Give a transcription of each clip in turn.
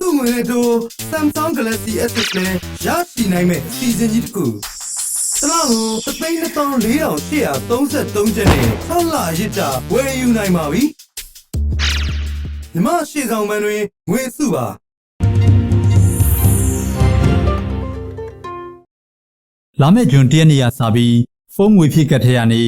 သူ့ငွေတို့ Samsung Galaxy S6 နဲ့ရရှိနိုင်မဲ့အစီအစဉ်ကြီးတစ်ခုတလားကို3,4833ကျပ်နဲ့6လရစ်တာဝယ်ယူနိုင်ပါပြီမြမရှေ့ဆောင်မန်းတွင်ငွေစုပါလာမယ့်ဂျွန်တရက်နေ့ရစပြီးဖုန်းငွေဖြည့်ကတ်ထရနေ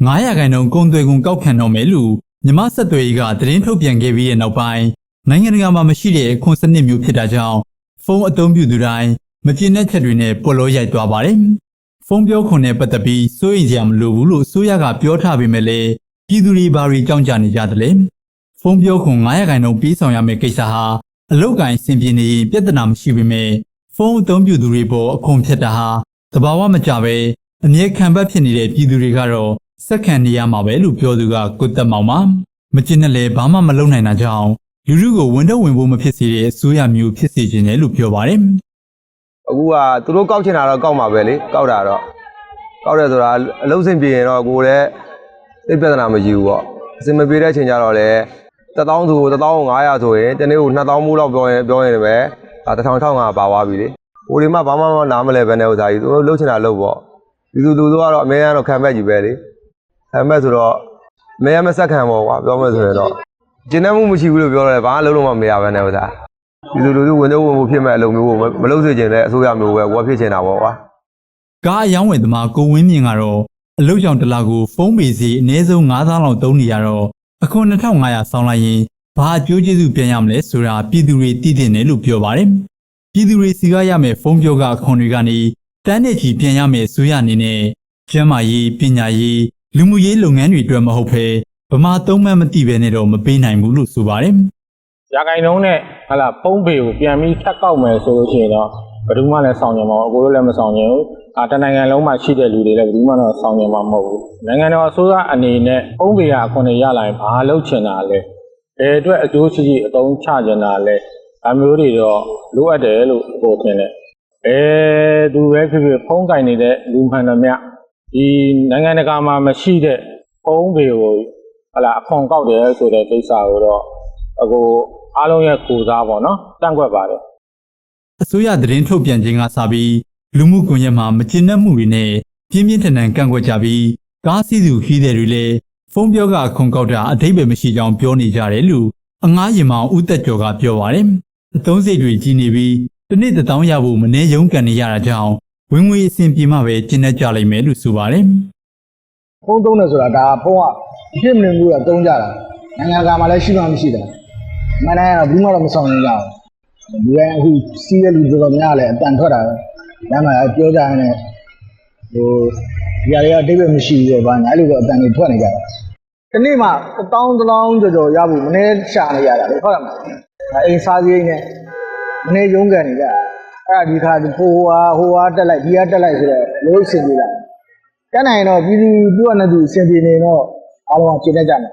900ခန့်နှုန်းကုန်သွယ်ကုန်ကောက်ခံတော့မယ်လို့မြမဆက်သွယ်ရေးကသတင်းထုတ်ပြန်ခဲ့ပြီးတဲ့နောက်ပိုင်း နိုင်ငံတကာမှာမရှိတဲ့အခွန်စနစ်မျိုးဖြစ်တာကြောင့်ဖုန်းအသုံးပြုသူတိုင်းမကျေနပ်ချက်တွေနဲ့ပေါ်လို့ရိုက်သွားပါတယ်။ဖုန်းပြောခွန်နဲ့ပတ်သက်ပြီးစိုးရိမ်စရာမလိုဘူးလို့အစိုးရကပြောထားပေမဲ့လည်းပြည်သူတွေဘာတွေကြောင်းကြနေကြသလဲ။ဖုန်းပြောခွန်900ခန့်နှုန်းပြီးဆောင်ရမယ့်ကိစ္စဟာအလောက်ကိုင်းစင်ပြေနေရင်ပြဿနာမရှိပေမဲ့ဖုန်းအသုံးပြုသူတွေပေါ်အခွန်ဖြတ်တာဟာတဘာဝမကြပဲအမြဲခံပတ်ဖြစ်နေတဲ့ပြည်သူတွေကတော့စက်ခံနေရမှာပဲလို့ပြောသူကကိုသက်မောင်ပါမကျင်နဲ့လည်းဘာမှမလုပ်နိုင်တာကြောင့် လူလူကိုဝန်တော့ဝင်ဖို့မဖြစ်စေတဲ့အစိုးရမျိုးဖြစ်စေခြင်းတယ်လို့ပြောပါတယ်အခုကသူတို့ကောက်ချင်တာတော့ကောက်မှာပဲလေကောက်တာတော့ကောက်တယ်ဆိုတာအလုံးစင်ပြေရင်တော့ကိုယ်လည်းသိပ်ပြဿနာမရှိဘူးပေါ့အစင်မပြေတဲ့အချိန်ကျတော့လေ1000သူ1500ဆိုရင်တနေ့ကို2000မိုးလောက်ပြောရင်ပြောရင်ပဲဒါ1000 1500ပါသွားပြီလေဟိုဒီမှာဘာမှမနားမလဲပဲနဲ့ဥစားကြီးသူတို့လှုပ်ချင်တာလှုပ်ပေါ့ဒီသူသူတို့ကတော့အမေကတော့ခံမဲ့ကြီးပဲလေခံမဲ့ဆိုတော့အမေကမဆက်ခံပေါ့ကွာပြောမယ်ဆိုရင်တော့ ကျင်းနှမှုမရှိဘူးလို့ပြောရတယ်ဘာမှလုပ်လို့မှမရပဲနဲ့ဥစားဒီလိုလူလူဝင်တော့ဝင်ဖို့ဖြစ်မဲ့အလုပ်မျိုးကိုမမလုပ်စေချင်တဲ့အစိုးရမျိုးပဲဝယ်ဖြစ်ချင်တာပေါ့ကွာကားအယောင်းဝယ်သမားကိုဝင်းမြင့်ကတော့အလုပ်ကြောင့်တစ်လကိုဖုန်းပေစီအနည်းဆုံး9000လောက်သုံးနေရတော့အခု2500ဆောင်းလိုက်ရင်ဘာအကျိုးကျေးဇူးပြန်ရမလဲဆိုတာပြည်သူတွေသိတဲ့တယ်လို့ပြောပါတယ်ပြည်သူတွေစီကားရမယ်ဖုန်းပြောကအခွန်တွေကနေတန်းတဲ့ချီပြန်ရမယ်ဆိုရအနေနဲ့ကျန်းမာရေးပညာရေးလူမှုရေးလုပ်ငန်းတွေအတွက်မဟုတ်ဘဲ ဗမာသုံးမှတ်မသိဘဲနဲ့တော့မပေးနိုင်ဘူးလို့ဆိုပါတယ်ရာဂိုင်နှုန်းနဲ့ဟလာပုံးပေကိုပြန်ပြီးထပ်ကောက်မယ်ဆိုလို့ရှိရင်တော့ဘယ်သူမှလည်းဆောင်ကျင်မှာမဟုတ်ဘူးအကိုတို့လည်းမဆောင်ကျင်ဘူးအာတနိုင်ငံလုံးမှာရှိတဲ့လူတွေလည်းဘယ်သူမှတော့ဆောင်ကျင်မှာမဟုတ်ဘူးနိုင်ငံတော်အစိုးရအနေနဲ့ပုံးပေကအခွင့်အရေးရလာရင်ဘာလုပ်ချင်တာလဲဘယ်အတွက်အကျိုးရှိရှိအသုံးချချင်တာလဲဒါမျိုးတွေတော့လိုအပ်တယ်လို့ကိုထင်တယ်အဲသူပဲဖြစ်ဖြစ်ဖုံးကင်နေတဲ့လူမှန်သမျှဒီနိုင်ငံတကာမှာမရှိတဲ့ပုံးပေကို ဟလာအခွန်ကောက်တယ်ဆိုတဲ့ကိစ္စကိုတော့အခုအားလုံးရဲ့ကိုစားပေါ့နော်တန့်ကွက်ပါတယ်အစိုးရသတင်းထုတ်ပြန်ခြင်းကစပြီးလူမှုကွန်ရက်မှာမကျေနပ်မှုတွေနဲ့ပြင်းပြင်းထန်ထန်ကန့်ကွက်ကြပြီးကားစီးသူခီးတဲ့တွေလည်းဖုန်းပြောကအခွန်ကောက်တာအထိပ္ပယ်မရှိကြောင်းပြောနေကြတယ်လို့အငားရင်မောင်ဦးသက်ကျော်ကပြောပါတယ်။အသုံးစိတ်တွေကြီးနေပြီးတစ်နေ့တစ်တောင်းရဖို့မနေရုံးကန်နေရတာကြောင့်ဝင်ငွေအဆင်ပြေမှပဲကျင်းတတ်ကြလိမ့်မယ်လို့ဆိုပါတယ် ဖုန်းသုံးတယ်ဆိုတာဒါဖုန်းကဖြစ်မနေဘူးကသုံးကြတာနိုင်ငံတကာမှာလည်းရှိမှမရှိတာမန္တလေးကတော့ဘူးမှတော့မဆောင်နေကြဘူးဒီတိုင်းအခုစီးရလူတော်တော်များလည်းအတန်ထွက်တာပဲလမ်းမှာပြောကြရင်လည်းဟိုဒီဟာတွေကအိဗယ်မရှိဘူးတော့ဗာညာအဲ့လိုတော့အတန်တွေထွက်နေကြတာဒီနေ့မှတစ်တောင်းတစ်တောင်းကြော်ကြော်ရဖို့မနေ့ရှာနေရတာလေဟုတ်တယ်မလားအိမ်စားစည်းနေမနေ့ရုံးကန်နေကြအဲ့ဒါဒီခါဟိုဟာဟိုဟာတက်လိုက်ဒီဟာတက်လိုက်ဆိုတော့လို့အဆင်ပြေလာ တက်နိုင်ရင်တော့ပြည်သူသူ့အနေနဲ့သူအဆင်ပြေနေတော့အားလုံးကကျေနပ်ကြတယ်